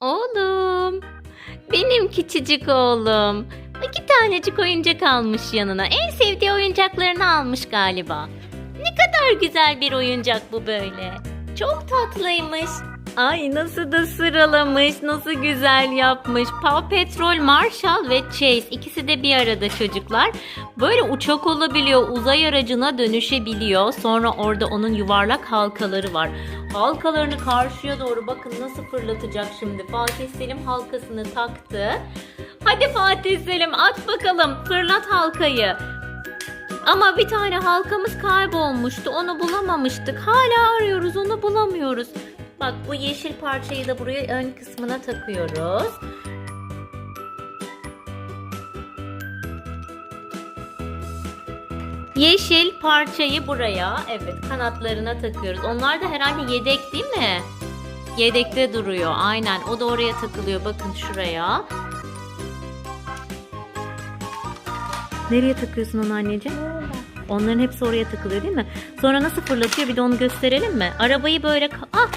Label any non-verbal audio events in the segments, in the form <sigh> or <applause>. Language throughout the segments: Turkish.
Oğlum. Benim küçücük oğlum. İki tanecik oyuncak almış yanına. En sevdiği oyuncaklarını almış galiba. Ne kadar güzel bir oyuncak bu böyle. Çok tatlıymış. Ay nasıl da sıralamış, nasıl güzel yapmış. Paw Patrol, Marshall ve Chase ikisi de bir arada çocuklar. Böyle uçak olabiliyor, uzay aracına dönüşebiliyor. Sonra orada onun yuvarlak halkaları var. Halkalarını karşıya doğru bakın nasıl fırlatacak şimdi. Fatih Selim halkasını taktı. Hadi Fatih Selim at bakalım fırlat halkayı. Ama bir tane halkamız kaybolmuştu. Onu bulamamıştık. Hala arıyoruz onu bulamıyoruz. Bak bu yeşil parçayı da buraya ön kısmına takıyoruz. Yeşil parçayı buraya evet kanatlarına takıyoruz. Onlar da herhalde yedek değil mi? Yedekte duruyor aynen. O da oraya takılıyor. Bakın şuraya. Nereye takıyorsun onu anneciğim? Onların hepsi oraya takılıyor değil mi? Sonra nasıl fırlatıyor bir de onu gösterelim mi? Arabayı böyle... Ah!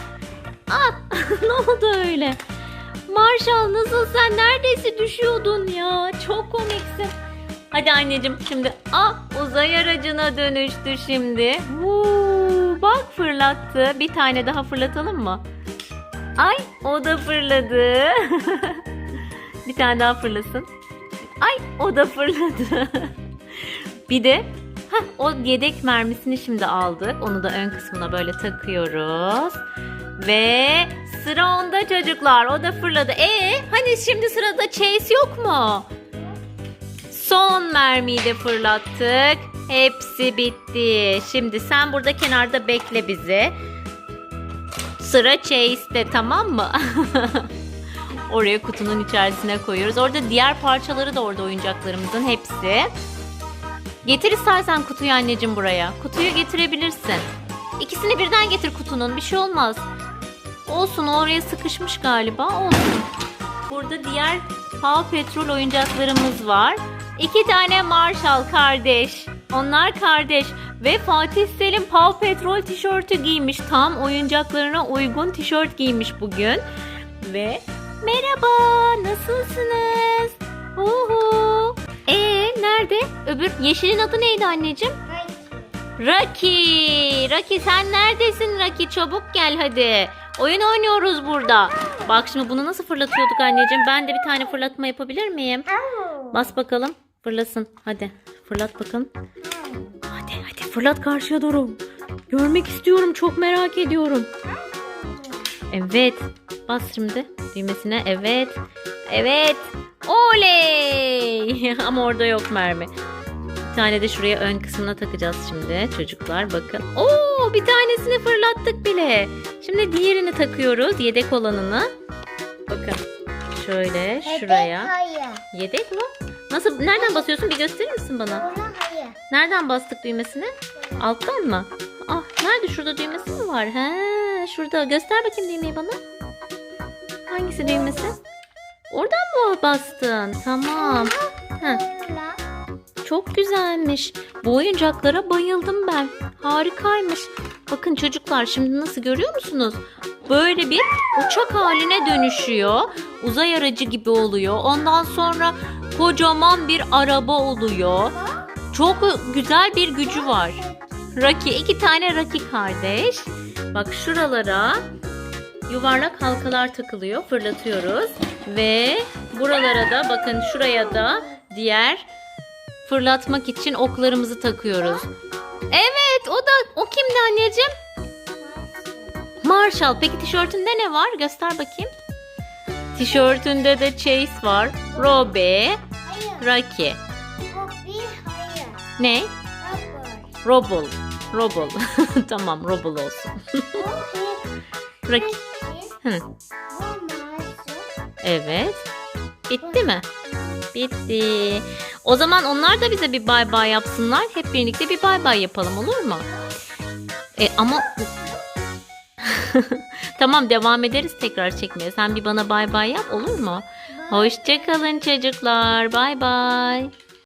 Ah! <laughs> ne oldu öyle? Marshall nasıl sen neredeyse düşüyordun ya? Çok komiksin. Hadi anneciğim şimdi ah uzay aracına dönüştü şimdi. Vuu, bak fırlattı. Bir tane daha fırlatalım mı? Ay o da fırladı. <laughs> bir tane daha fırlasın. Ay o da fırladı. <laughs> bir de heh, o yedek mermisini şimdi aldık. Onu da ön kısmına böyle takıyoruz. Ve sıra onda çocuklar. O da fırladı. E hani şimdi sırada Chase yok mu? Son mermiyi de fırlattık. Hepsi bitti. Şimdi sen burada kenarda bekle bizi. Sıra Chase'de tamam mı? <laughs> Oraya kutunun içerisine koyuyoruz. Orada diğer parçaları da orada oyuncaklarımızın hepsi. Getir istersen kutuyu anneciğim buraya. Kutuyu getirebilirsin. İkisini birden getir kutunun. Bir şey olmaz. Olsun oraya sıkışmış galiba. Olsun. Burada diğer Paw Patrol oyuncaklarımız var. İki tane Marshall kardeş. Onlar kardeş. Ve Fatih Selim Paw Patrol tişörtü giymiş. Tam oyuncaklarına uygun tişört giymiş bugün. Ve merhaba nasılsınız? Uhu. Ee nerede? Öbür yeşilin adı neydi anneciğim? Raki. Raki sen neredesin Raki? Çabuk gel hadi. Oyun oynuyoruz burada. Bak şimdi bunu nasıl fırlatıyorduk anneciğim? Ben de bir tane fırlatma yapabilir miyim? Bas bakalım. Fırlasın. Hadi. Fırlat bakalım. Hadi hadi fırlat karşıya doğru. Görmek istiyorum. Çok merak ediyorum. Evet. Bas şimdi düğmesine. Evet. Evet. Oley. <laughs> Ama orada yok mermi. Bir tane de şuraya ön kısmına takacağız şimdi çocuklar bakın. Oo bir tanesini fırlattık bile. Şimdi diğerini takıyoruz yedek olanını. Bakın şöyle şuraya. Yedek mi? Nasıl nereden basıyorsun bir gösterir misin bana? Ona hayır. Nereden bastık düğmesini? Alttan mı? Ah nerede şurada düğmesi mi var? He şurada göster bakayım düğmeyi bana. Hangisi düğmesi? Oradan mı bastın? Tamam. Heh. Çok güzelmiş. Bu oyuncaklara bayıldım ben. Harikaymış. Bakın çocuklar şimdi nasıl görüyor musunuz? Böyle bir uçak haline dönüşüyor. Uzay aracı gibi oluyor. Ondan sonra kocaman bir araba oluyor. Çok güzel bir gücü var. Raki, iki tane Raki kardeş. Bak şuralara yuvarlak halkalar takılıyor. Fırlatıyoruz. Ve buralara da bakın şuraya da diğer fırlatmak için oklarımızı takıyoruz. Evet o da o kimdi anneciğim? Marshall. Peki tişörtünde ne var? Göster bakayım. Tişörtünde de Chase var. Hayır. Rocky. Ne? Robot. Robble. Robble. <laughs> tamam Robble olsun. Rocky. Hı. Evet. Bitti mi? Bitti. O zaman onlar da bize bir bay bay yapsınlar. Hep birlikte bir bay bay yapalım olur mu? E ama <laughs> tamam devam ederiz tekrar çekmeye. Sen bir bana bay bay yap olur mu? Hoşçakalın çocuklar. Bay bay.